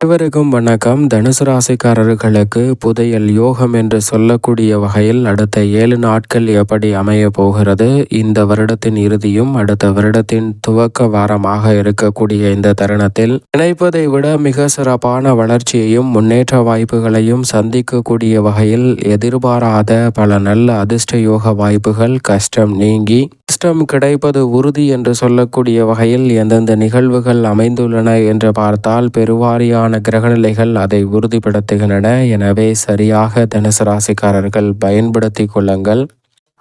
அனைவருக்கும் வணக்கம். தனுசு ராசிக்காரர்களுக்கு புதையல் யோகம் என்று சொல்லக்கூடிய வகையில் அடுத்த ஏழு நாட்கள் எப்படி அமைய போகிறது? இந்த வருடத்தின் இறுதியும் அடுத்த வருடத்தின் துவக்க வாரமாக இருக்கக்கூடிய இந்த தருணத்தில் நினைப்பதை விட மிக சிறப்பான வளர்ச்சியையும் முன்னேற்ற வாய்ப்புகளையும் சந்திக்கக்கூடிய வகையில் எதிர்பாராத பல நல்ல அதிர்ஷ்ட யோக வாய்ப்புகள் கஷ்டம் நீங்கி கஷ்டம் கிடைப்பது உறுதி என்று சொல்லக்கூடிய வகையில் எந்தெந்த நிகழ்வுகள் அமைந்துள்ளன என்று பார்த்தால் பெருவாரியான கிரகநிலைகள் அதை உறுதிப்படுத்துகின்றன. எனவே சரியாக தனுசு ராசிக்காரர்கள் பயன்படுத்தி கொள்ளுங்கள்.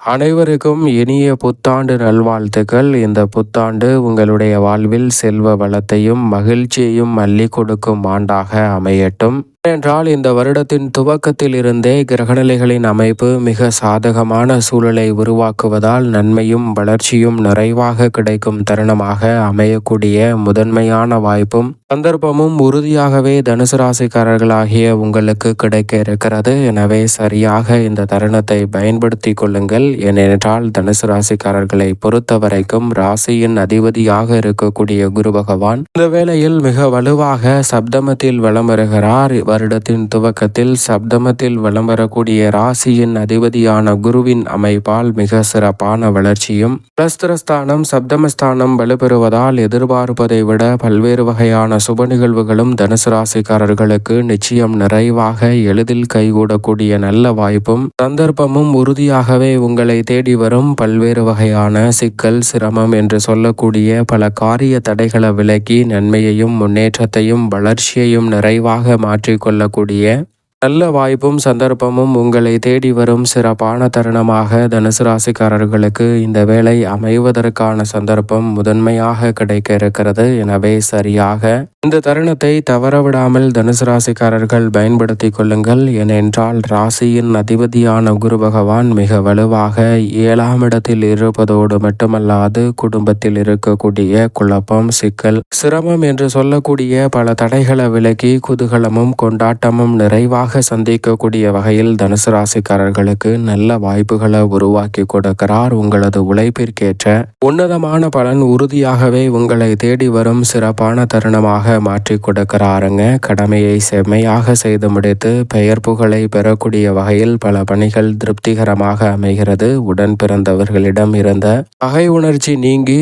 அனைவருக்கும் இனிய புத்தாண்டு நல்வாழ்த்துக்கள். இந்த புத்தாண்டு உங்களுடைய வாழ்வில் செல்வ வளத்தையும் மகிழ்ச்சியையும் அள்ளி கொடுக்கும் ஆண்டாக அமையட்டும். ஏனென்றால் இந்த வருடத்தின் துவக்கத்தில் இருந்தே கிரகநிலைகளின் அமைப்பு மிக சாதகமான சூழலை உருவாக்குவதால் நன்மையும் வளர்ச்சியும் நிறைவாக கிடைக்கும் தருணமாக அமையக்கூடிய முதன்மையான வாய்ப்பும் சந்தர்ப்பமும் உறுதியாகவே தனுசு ராசிக்காரர்களாகிய உங்களுக்கு கிடைக்க இருக்கிறது. எனவே சரியாக இந்த தருணத்தை பயன்படுத்தி கொள்ளுங்கள். ஏனென்றால் தனுசு ராசிக்காரர்களை பொறுத்த வரைக்கும் ராசியின் அதிபதியாக இருக்கக்கூடிய குரு பகவான் இந்த வேளையில் மிக வலுவாக சப்தமத்தில் வலம் வருகிறார். வருடத்தின் துவக்கத்தில் சப்தமத்தில் வலம் வரக்கூடிய ராசியின் அதிபதியான குருவின் அமைப்பால் மிக சிறப்பான வளர்ச்சியும் பிரஸ்திரஸ்தானம் சப்தமஸ்தானம் வலுப்பெறுவதால் எதிர்பார்ப்பதை விட பல்வேறு வகையான சுப நிகழ்வுகளும் தனுசு ராசிக்காரர்களுக்கு நிச்சயம் நிறைவாக எளிதில் கைகூடக்கூடிய நல்ல வாய்ப்பும் சந்தர்ப்பமும் உறுதியாகவே உங்களை தேடி வரும் பல்வேறு வகையான சிக்கல் சிரமம் என்று சொல்லக்கூடிய பல காரிய தடைகளை விலக்கி நன்மையையும் முன்னேற்றத்தையும் வளர்ச்சியையும் நிறைவாக மாற்றி கொள்ளக்கூடிய நல்ல வாய்ப்பும் சந்தர்ப்பமும் உங்களை தேடி வரும் சிறப்பான தருணமாக தனுசு ராசிக்காரர்களுக்கு இந்த வேலை அமைவதற்கான சந்தர்ப்பம் முதன்மையாக கிடைக்க இருக்கிறது. எனவே சரியாக இந்த தருணத்தை தவறவிடாமல் தனுசு ராசிக்காரர்கள் பயன்படுத்திக் கொள்ளுங்கள். ஏனென்றால் ராசியின் அதிபதியான குரு பகவான் மிக வலுவாக ஏழாம் இடத்தில் இருப்பதோடு மட்டுமல்லாது குடும்பத்தில் இருக்கக்கூடிய குழப்பம் சிக்கல் சிரமம் என்று சொல்லக்கூடிய பல தடைகளை விலக்கி குதூகலமும் கொண்டாட்டமும் நிறைவாக சந்திக்கக்கூடிய வகையில் தனுசு ராசிக்காரர்களுக்கு நல்ல வாய்ப்புகளை உருவாக்கி கொடுக்கிறார் உங்களது உழைப்பிற்கேற்ற உன்னதமான பலன் உறுதியாகவே உங்களை தேடி வரும் சிறப்பான தருணமாக மாற்றி கொடுக்கிறாருங்க. கடமையை செம்மையாக செய்து முடித்து பெயர் புகழை பெறக்கூடிய வகையில் பல பணிகள் திருப்திகரமாக அமைகிறது. உடன் பிறந்தவர்களிடம் இருந்த பகை உணர்ச்சி நீங்கி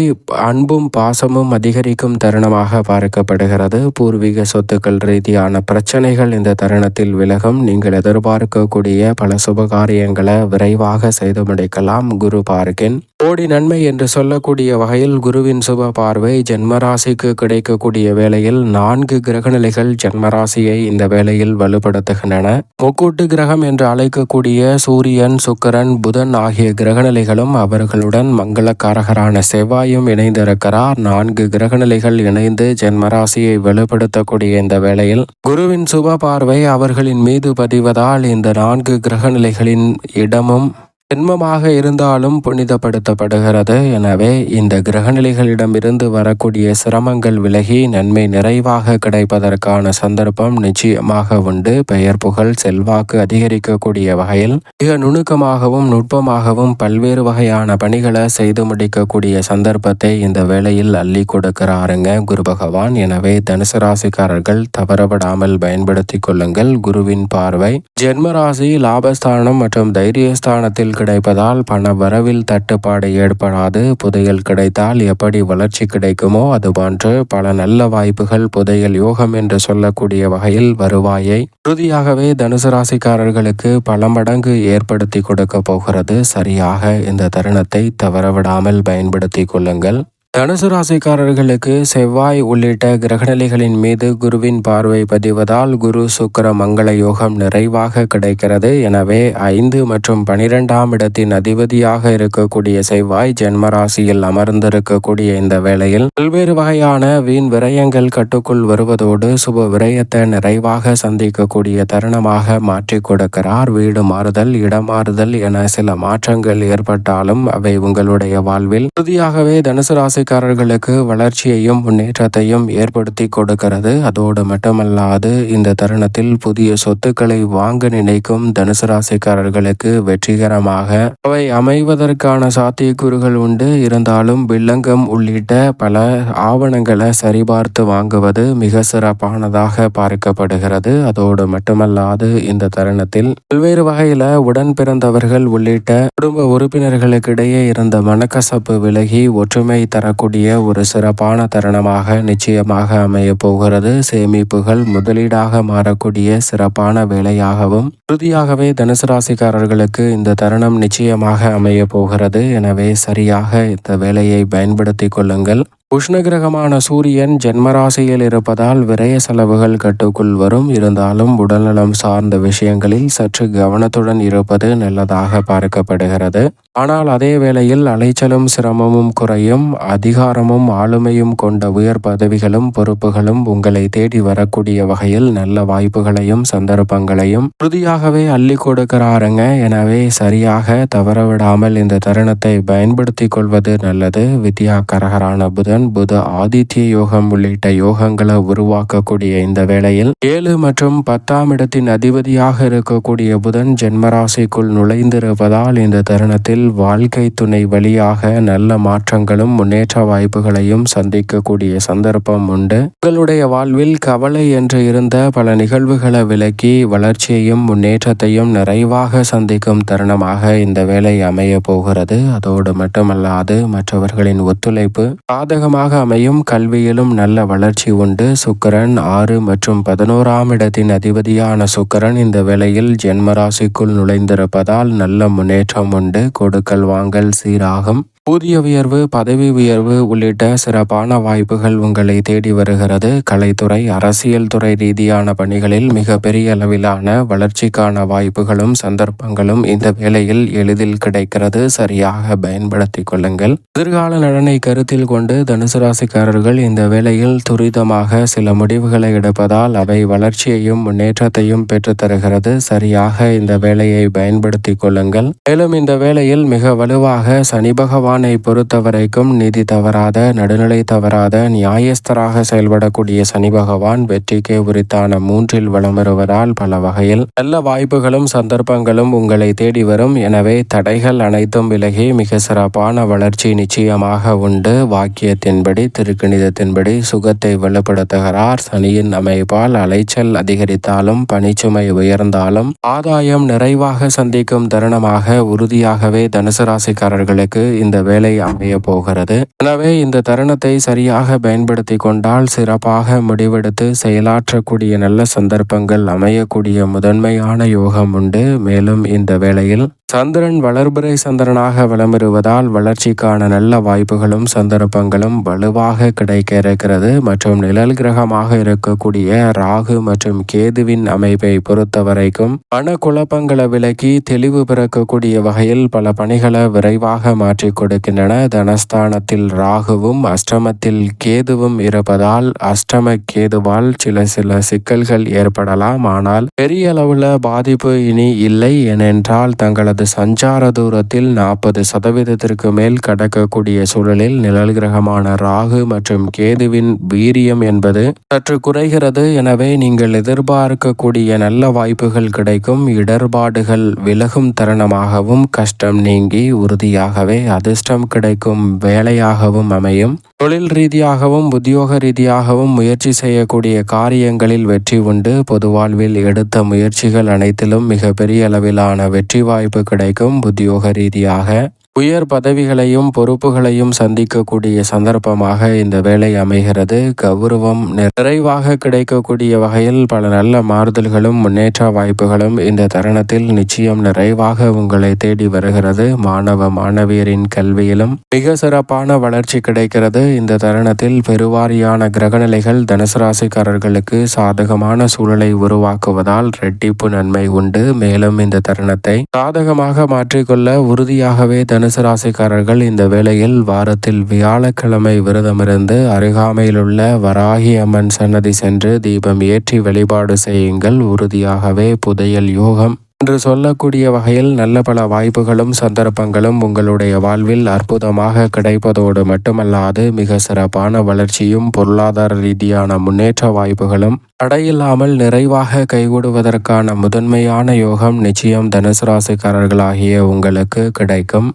அன்பும் பாசமும் அதிகரிக்கும் தருணமாக பார்க்கப்படுகிறது. பூர்வீக சொத்துக்கள் ரீதியான பிரச்சனைகள் இந்த தருணத்தில் ஜாதகம் நீங்கள் எதிர்பார்க்கக்கூடிய பல சுபகாரியங்களை விரைவாக செய்து முடிக்கலாம் குரு பார்க்கின். கோடி நன்மை என்று சொல்லக்கூடிய வகையில் குருவின் சுப பார்வை ஜென்மராசிக்கு கிடைக்கக்கூடிய வேளையில் நான்கு கிரகநிலைகள் ஜென்மராசியை இந்த வேளையில் வலுப்படுத்துகின்றன. முக்கூட்டு கிரகம் என்று அழைக்கக்கூடிய சூரியன் சுக்கரன் புதன் ஆகிய கிரகநிலைகளும் அவர்களுடன் மங்களக்காரகரான செவ்வாயும் இணைந்திருக்கிறார். நான்கு கிரகநிலைகள் இணைந்து ஜென்மராசியை வலுப்படுத்தக்கூடிய இந்த வேளையில் குருவின் சுப பார்வை அவர்களின் மீது பதிவதால் இந்த நான்கு கிரகநிலைகளின் இடமும் ஜென்மமாக இருந்தாலும் புனிதப்படுத்தப்படுகிறது. எனவே இந்த கிரகநிலைகளிடமிருந்து வரக்கூடிய சிரமங்கள் விலகி நன்மை நிறைவாக கிடைப்பதற்கான சந்தர்ப்பம் நிச்சயமாக உண்டு. பெயர் புகழ் செல்வாக்கு அதிகரிக்கக்கூடிய வகையில் மிக நுணுக்கமாகவும் நுட்பமாகவும் பல்வேறு வகையான பணிகளை செய்து முடிக்கக்கூடிய சந்தர்ப்பத்தை இந்த வேளையில் அள்ளி கொடுக்கிறாருங்க குரு பகவான். எனவே தனுசு ராசிக்காரர்கள் தவறப்படாமல் பயன்படுத்திக் கொள்ளுங்கள். குருவின் பார்வை ஜென்மராசி லாபஸ்தானம் மற்றும் தைரியஸ்தானத்தில் கிடைப்பதால் பண வரவில் தட்டுப்பாடு ஏற்படாது. புதையல் கிடைத்தால் எப்படி வளர்ச்சி கிடைக்குமோ அதுபோன்று பல நல்ல வாய்ப்புகள் புதையல் யோகம் என்று சொல்லக்கூடிய வகையில் வருவாயை. உறுதியாகவே தனுசு ராசிக்காரர்களுக்கு பல மடங்கு ஏற்படுத்தி கொடுக்க போகிறது. சரியாக இந்த தருணத்தை தவறவிடாமல் பயன்படுத்தி கொள்ளுங்கள். தனுசு ராசிக்காரர்களுக்கு செவ்வாய் உள்ளிட்ட கிரகநிலைகளின் மீது குருவின் பார்வை பதிவதால் குரு சுக்கர மங்கள யோகம் நிறைவாக கிடைக்கிறது. எனவே ஐந்து மற்றும் பனிரெண்டாம் இடத்தின் அதிபதியாக இருக்கக்கூடிய செவ்வாய் ஜென்ம ராசியில் அமர்ந்திருக்கக்கூடிய இந்த வேளையில் பல்வேறு வகையான வீண் விரயங்கள் கட்டுக்குள் வருவதோடு சுப விரயத்தை நிறைவாக சந்திக்கக்கூடிய தருணமாக மாற்றி கொடுக்கிறார். வீடு மாறுதல் இடமாறுதல் என சில மாற்றங்கள் ஏற்பட்டாலும் அவை உங்களுடைய வாழ்வில் உறுதியாகவே தனுசு ராசி வேலைக்காரர்களுக்கு வளர்ச்சியையும் முன்னேற்றத்தையும் ஏற்படுத்தி கொடுக்கிறது. அதோடு மட்டுமல்லாது இந்த தருணத்தில் புதிய சொத்துக்களை வாங்க நினைக்கும் தனுசு ராசிக்காரர்களுக்கு வெற்றிகரமாக அவை அமைவதற்கான சாத்தியக்கூறுகள் உண்டு. இருந்தாலும் வில்லங்கம் உள்ளிட்ட பல ஆவணங்களை சரிபார்த்து வாங்குவது மிக சிறப்பானதாக பார்க்கப்படுகிறது. அதோடு மட்டுமல்லாது இந்த தருணத்தில் பல்வேறு வகையில உடன் பிறந்தவர்கள் உள்ளிட்ட குடும்ப உறுப்பினர்களுக்கிடையே இருந்த மனக்கசப்பு விலகி ஒற்றுமை தர தரக்கூடிய ஒரு சிறப்பான தருணமாக நிச்சயமாக அமைய போகிறது. சேமிப்புகள் முதலீடாக மாறக்கூடிய சிறப்பான வேலையாகவும் உறுதியாகவே தனுசு ராசிக்காரர்களுக்கு இந்த தருணம் நிச்சயமாக அமைய போகிறது. எனவே சரியாக இந்த வேலையை பயன்படுத்திக் கொள்ளுங்கள். உஷ்ணகிரகமான சூரியன் ஜென்மராசியில் இருப்பதால் விரய செலவுகள் கட்டுக்குள் வரும். இருந்தாலும் உடல்நலம் சார்ந்த விஷயங்களில் சற்று கவனத்துடன் இருப்பது நல்லதாக பார்க்கப்படுகிறது. ஆனால் அதே வேளையில் அலைச்சலும் சிரமமும் குறையும் அதிகாரமும் ஆளுமையும் கொண்ட உயர் பதவிகளும் பொறுப்புகளும் உங்களை தேடி வரக்கூடிய வகையில் நல்ல வாய்ப்புகளையும் சந்தர்ப்பங்களையும் உறுதியாகவே அள்ளி கொடுக்கிறாருங்க. எனவே சரியாக தவறவிடாமல் இந்த தருணத்தை பயன்படுத்திக் கொள்வது நல்லது. வித்யா கரகரான புதன் புத ஆதித்ய யோகம் உள்ளிட்ட யோகங்களை உருவாக்கக்கூடிய இந்த வேளையில் ஏழு மற்றும் பத்தாம் இடத்தின் அதிபதியாக இருக்கக்கூடிய புதன் ஜென்மராசிக்குள் நுழைந்திருப்பதால் இந்த தருணத்தில் வாழ்க்கை துணை வழியாக நல்ல மாற்றங்களும் முன்னேற்ற வாய்ப்புகளையும் சந்திக்கக்கூடிய சந்தர்ப்பம் உண்டு. உங்களுடைய வாழ்வில் கவலை என்று இருந்த பல நிகழ்வுகளை விலக்கி வளர்ச்சியையும் முன்னேற்றத்தையும் நிறைவாக சந்திக்கும் தருணமாக இந்த வேலை அமைய போகிறது. அதோடு மட்டுமல்லாது மற்றவர்களின் ஒத்துழைப்பு சாதகமாக அமையும். கல்வியிலும் நல்ல வளர்ச்சி உண்டு. சுக்கரன் ஆறு மற்றும் பதினோராம் இடத்தின் அதிபதியான சுக்கரன் இந்த வேளையில் ஜென்மராசிக்குள் நுழைந்திருப்பதால் நல்ல முன்னேற்றம் உண்டு. கொடுக்கல் வாங்கல் சீராகும் ஊதிய உயர்வு பதவி உயர்வு உள்ளிட்ட சிறப்பான வாய்ப்புகள் உங்களை தேடி வருகிறது. கலைத்துறை அரசியல் துறை ரீதியான பணிகளில் மிக பெரிய அளவிலான வளர்ச்சிக்கான வாய்ப்புகளும் சந்தர்ப்பங்களும் இந்த வேளையில் எளிதில் கிடைக்கிறது. சரியாக பயன்படுத்திக் கொள்ளுங்கள். எதிர்கால நலனை கருத்தில் கொண்டு தனுசு ராசிக்காரர்கள் இந்த வேளையில் துரிதமாக சில முடிவுகளை எடுப்பதால் அவை வளர்ச்சியையும் முன்னேற்றத்தையும் பெற்றுத்தருகிறது சரியாக இந்த வேலையை பயன்படுத்திக் கொள்ளுங்கள். மேலும் இந்த வேளையில் மிக வலுவாக சனி பகவான் பகவானை பொறுத்தவரைக்கும் நிதி தவறாத நடுநிலை தவறாத நியாயஸ்தராக செயல்படக்கூடிய சனி பகவான் வெற்றிக்கு உரித்தான மூன்றில் வளம் வருவதால் பல வகையில் நல்ல வாய்ப்புகளும் சந்தர்ப்பங்களும் உங்களை தேடி வரும். எனவே தடைகள் அனைத்தும் விலகி மிக சிறப்பான வளர்ச்சி நிச்சயமாக உண்டு. வாக்கியத்தின்படி திருக்கணிதத்தின்படி சுகத்தை வெளிப்படுத்துகிறார். சனியின் அமைப்பால் அலைச்சல் அதிகரித்தாலும் பணிச்சுமை உயர்ந்தாலும் ஆதாயம் நிறைவாக சந்திக்கும் தருணமாக உறுதியாகவே தனுசு ராசிக்காரர்களுக்கு இந்த வேலை அமைய போகிறது. எனவே இந்த தருணத்தை சரியாக பயன்படுத்தி கொண்டால் சிறப்பாக முடிவெடுத்து செயலாற்றக்கூடிய நல்ல சந்தர்ப்பங்கள் அமையக்கூடிய முதன்மையான யோகம் உண்டு. மேலும் இந்த வேளையில் சந்திரன் வளர்பிறை சந்திரனாக வளமிருவதால் வளர்ச்சிக்கான நல்ல வாய்ப்புகளும் சந்தர்ப்பங்களும் வலுவாக கிடைக்க இருக்கிறது மற்றும் நிழல் கிரகமாக இருக்கக்கூடிய ராகு மற்றும் கேதுவின் அமைப்பை பொறுத்தவரைக்கும் மன குழப்பங்களை விலக்கி தெளிவு பிறக்கக்கூடிய வகையில் பல பணிகளை விரைவாக மாற்றி கொடுக்கின்றன. தனஸ்தானத்தில் ராகுவும் அஷ்டமத்தில் கேதுவும் இருப்பதால் அஷ்டம கேதுவால் சில சில சிக்கல்கள் ஏற்படலாம். ஆனால் பெரிய அளவுல பாதிப்பு இனி இல்லை. ஏனென்றால் தங்களது அது சஞ்சார தூரத்தில் நாற்பது சதவீதத்திற்கு மேல் கடக்கக்கூடிய சூழலில் நிழல் கிரகமான ராகு மற்றும் கேதுவின் வீரியம் என்பது சற்று குறைகிறது. எனவே நீங்கள் எதிர்பார்க்கக்கூடிய நல்ல வாய்ப்புகள் கிடைக்கும். இடர்பாடுகள் விலகும் தருணமாகவும் கஷ்டம் நீங்கி உறுதியாகவே அதிர்ஷ்டம் கிடைக்கும் வேலையாகவும் அமையும். தொழில் ரீதியாகவும் உத்தியோக ரீதியாகவும் முயற்சி செய்யக்கூடிய காரியங்களில் வெற்றி உண்டு. பொது வாழ்வில் எடுத்த முயற்சிகள் அனைத்திலும் மிக பெரிய அளவிலான வெற்றி வாய்ப்பு கிடைக்கும் உத்தியோக ரீதியாக. உயர் பதவிகளையும் பொறுப்புகளையும் சந்திக்கக்கூடிய சந்தர்ப்பமாக இந்த வேலை அமைகிறது. கௌரவம் நிறைவாக கிடைக்கக்கூடிய வகையில் பல நல்ல மாறுதல்களும் முன்னேற்ற வாய்ப்புகளும் இந்த தருணத்தில் நிச்சயம் நிறைவாக உங்களை தேடி வருகிறது. மாணவ மாணவியரின் கல்வியிலும் மிக சிறப்பான வளர்ச்சி கிடைக்கிறது. இந்த தருணத்தில் பெருவாரியான கிரகநிலைகள் தனுசு ராசிக்காரர்களுக்கு சாதகமான சூழலை உருவாக்குவதால் ரெட்டிப்பு நன்மை உண்டு. மேலும் இந்த தருணத்தை சாதகமாக மாற்றிக்கொள்ள உறுதியாகவே தனு தனுசு தனுசராசிக்காரர்கள் இந்த வேளையில் வாரத்தில் வியாழக்கிழமை விரதமிருந்து அருகாமையிலுள்ள வராகி அம்மன் சன்னதி சென்று தீபம் ஏற்றி வழிபாடு செய்யுங்கள். உறுதியாகவே புதையல் யோகம். என்று சொல்லக்கூடிய வகையில் நல்ல பல வாய்ப்புகளும் சந்தர்ப்பங்களும் உங்களுடைய வாழ்வில் அற்புதமாக கிடைப்பதோடு மட்டுமல்லாது மிக சிறப்பான வளர்ச்சியும் பொருளாதார ரீதியான முன்னேற்ற வாய்ப்புகளும் தடையில்லாமல் நிறைவாக கைகூடுவதற்கான முதன்மையான யோகம் நிச்சயம் தனுசு ராசிக்காரர்களாகிய உங்களுக்கு கிடைக்கும்.